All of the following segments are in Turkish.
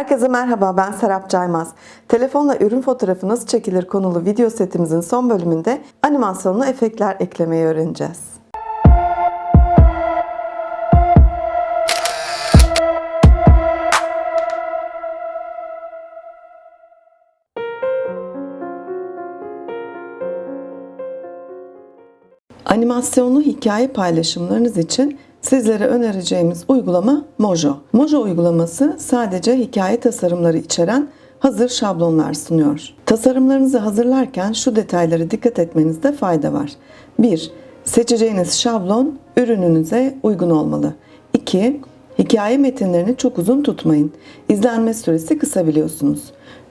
Herkese merhaba ben Serap Caymaz. Telefonla ürün fotoğrafı nasıl çekilir konulu video setimizin son bölümünde animasyonlu efektler eklemeyi öğreneceğiz. Animasyonlu hikaye paylaşımlarınız için sizlere önereceğimiz uygulama Mojo. Mojo uygulaması sadece hikaye tasarımları içeren hazır şablonlar sunuyor. Tasarımlarınızı hazırlarken şu detaylara dikkat etmenizde fayda var. 1. Seçeceğiniz şablon ürününüze uygun olmalı. 2. Hikaye metinlerini çok uzun tutmayın. İzlenme süresi kısa biliyorsunuz.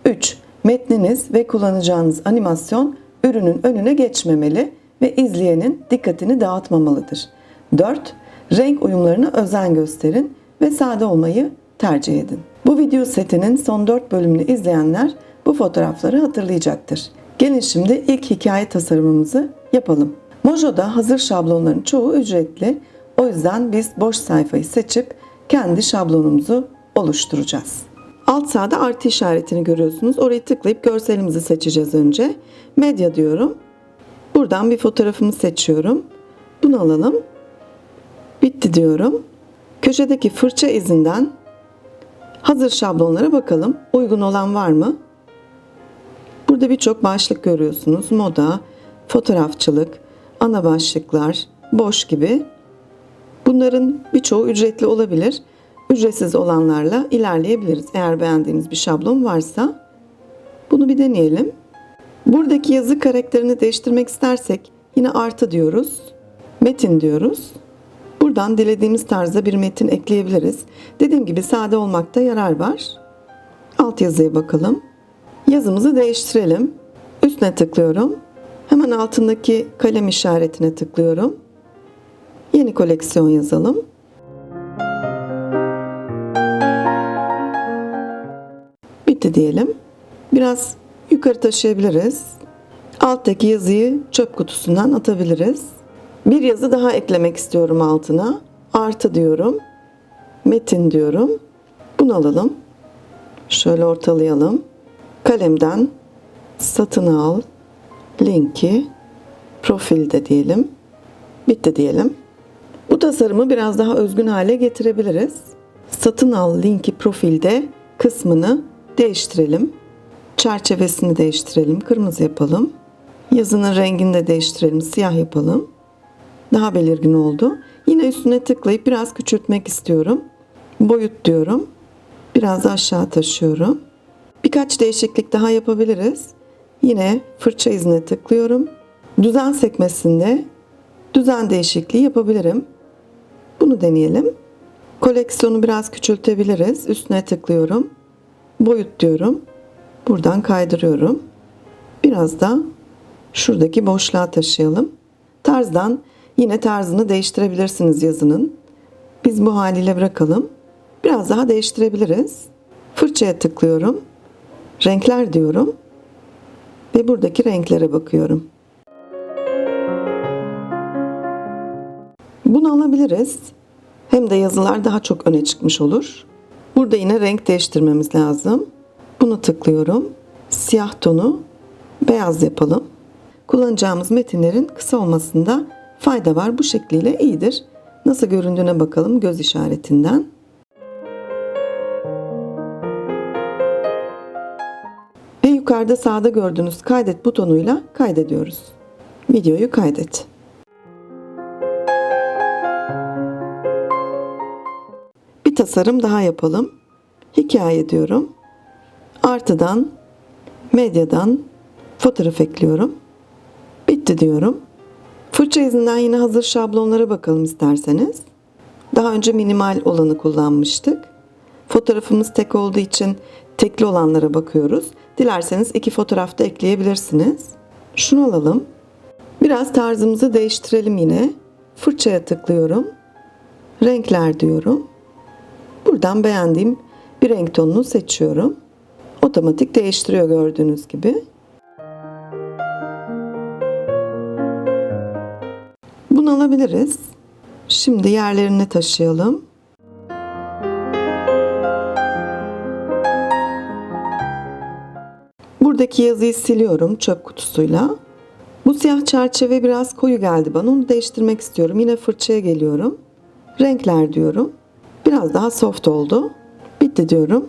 3. Metniniz ve kullanacağınız animasyon ürünün önüne geçmemeli ve izleyenin dikkatini dağıtmamalıdır. 4. Renk uyumlarına özen gösterin ve sade olmayı tercih edin. Bu video setinin son 4 bölümünü izleyenler bu fotoğrafları hatırlayacaktır. Gelin şimdi ilk hikaye tasarımımızı yapalım. Mojo'da hazır şablonların çoğu ücretli. O yüzden biz boş sayfayı seçip kendi şablonumuzu oluşturacağız. Alt sağda artı işaretini görüyorsunuz. Orayı tıklayıp görselimizi seçeceğiz önce. Medya diyorum. Buradan bir fotoğrafımı seçiyorum. Bunu alalım. Bitti diyorum. Köşedeki fırça izinden hazır şablonlara bakalım. Uygun olan var mı? Burada birçok başlık görüyorsunuz. Moda, fotoğrafçılık, ana başlıklar, boş gibi. Bunların birçoğu ücretli olabilir. Ücretsiz olanlarla ilerleyebiliriz. Eğer beğendiğiniz bir şablon varsa bunu bir deneyelim. Buradaki yazı karakterini değiştirmek istersek yine artı diyoruz. Metin diyoruz. Buradan dilediğimiz tarzda bir metin ekleyebiliriz. Dediğim gibi sade olmakta yarar var. Alt yazıya bakalım. Yazımızı değiştirelim. Üstüne tıklıyorum. Hemen altındaki kalem işaretine tıklıyorum. Yeni koleksiyon yazalım. Bitti diyelim. Biraz yukarı taşıyabiliriz. Alttaki yazıyı çöp kutusundan atabiliriz. Bir yazı daha eklemek istiyorum altına. Artı diyorum. Metin diyorum. Bunu alalım. Şöyle ortalayalım. Kalemden satın al linki profilde diyelim. Bitti diyelim. Bu tasarımı biraz daha özgün hale getirebiliriz. Satın al linki profilde kısmını değiştirelim. Çerçevesini değiştirelim. Kırmızı yapalım. Yazının rengini de değiştirelim. Siyah yapalım. Daha belirgin oldu. Yine üstüne tıklayıp biraz küçültmek istiyorum. Boyut diyorum. Biraz aşağı taşıyorum. Birkaç değişiklik daha yapabiliriz. Yine fırça izine tıklıyorum. Düzen sekmesinde düzen değişikliği yapabilirim. Bunu deneyelim. Koleksiyonu biraz küçültebiliriz. Üstüne tıklıyorum. Boyut diyorum. Buradan kaydırıyorum. Biraz da şuradaki boşluğa taşıyalım. Tarzdan yine tarzını değiştirebilirsiniz yazının. Biz bu haliyle bırakalım. Biraz daha değiştirebiliriz. Fırçaya tıklıyorum. Renkler diyorum. Ve buradaki renklere bakıyorum. Bunu alabiliriz. Hem de yazılar daha çok öne çıkmış olur. Burada yine renk değiştirmemiz lazım. Bunu tıklıyorum. Siyah tonu beyaz yapalım. Kullanacağımız metinlerin kısa olmasında fayda var. Bu şekliyle iyidir. Nasıl göründüğüne bakalım göz işaretinden. Ve yukarıda sağda gördüğünüz kaydet butonuyla kaydediyoruz. Videoyu kaydet. Bir tasarım daha yapalım. Hikaye diyorum. Artıdan, medyadan fotoğraf ekliyorum. Bitti diyorum. Fırça izinden yine hazır şablonlara bakalım isterseniz. Daha önce minimal olanı kullanmıştık. Fotoğrafımız tek olduğu için tekli olanlara bakıyoruz. Dilerseniz iki fotoğraf da ekleyebilirsiniz. Şunu alalım. Biraz tarzımızı değiştirelim yine. Fırçaya tıklıyorum. Renkler diyorum. Buradan beğendiğim bir renk tonunu seçiyorum. Otomatik değiştiriyor gördüğünüz gibi. Bunu alabiliriz. Şimdi yerlerine taşıyalım. Buradaki yazıyı siliyorum çöp kutusuyla. Bu siyah çerçeve biraz koyu geldi bana. Onu değiştirmek istiyorum. Yine fırçaya geliyorum. Renkler diyorum. Biraz daha soft oldu. Bitti diyorum.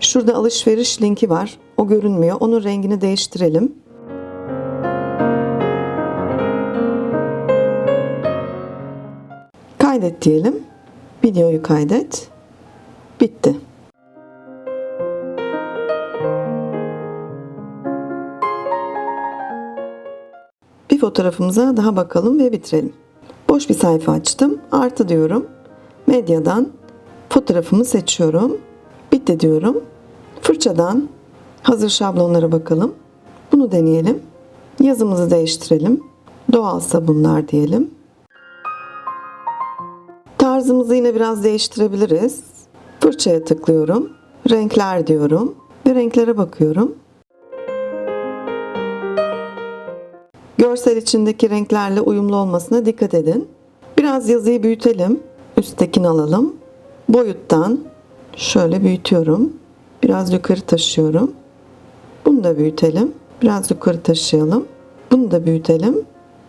Şurada alışveriş linki var. O görünmüyor. Onun rengini değiştirelim. Kaydet diyelim. Videoyu kaydet. Bitti. Bir fotoğrafımıza daha bakalım ve bitirelim. Boş bir sayfa açtım. Artı diyorum. Medyadan fotoğrafımı seçiyorum. Bitti diyorum. Fırçadan hazır şablonlara bakalım. Bunu deneyelim. Yazımızı değiştirelim. Doğal sabunlar diyelim. Tarzımızı yine biraz değiştirebiliriz. Fırçaya tıklıyorum. Renkler diyorum ve renklere bakıyorum. Görsel içindeki renklerle uyumlu olmasına dikkat edin. Biraz yazıyı büyütelim. Üsttekini alalım. Boyuttan şöyle büyütüyorum. Biraz yukarı taşıyorum. Bunu da büyütelim. Biraz yukarı taşıyalım. Bunu da büyütelim.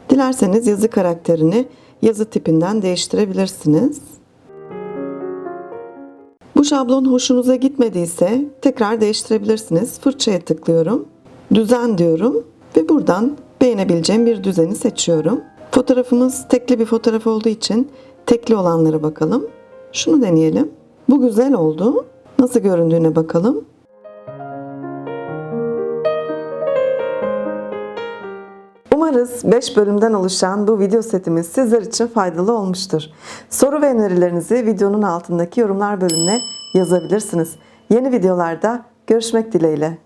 Dilerseniz yazı karakterini yazı tipinden değiştirebilirsiniz. Bu şablon hoşunuza gitmediyse tekrar değiştirebilirsiniz. Fırçaya tıklıyorum. Düzen diyorum ve buradan beğenebileceğim bir düzeni seçiyorum. Fotoğrafımız tekli bir fotoğraf olduğu için tekli olanlara bakalım. Şunu deneyelim. Bu güzel oldu. Nasıl göründüğüne bakalım. Umarız 5 bölümden oluşan bu video setimiz sizler için faydalı olmuştur. Soru ve önerilerinizi videonun altındaki yorumlar bölümüne yazabilirsiniz. Yeni videolarda görüşmek dileğiyle.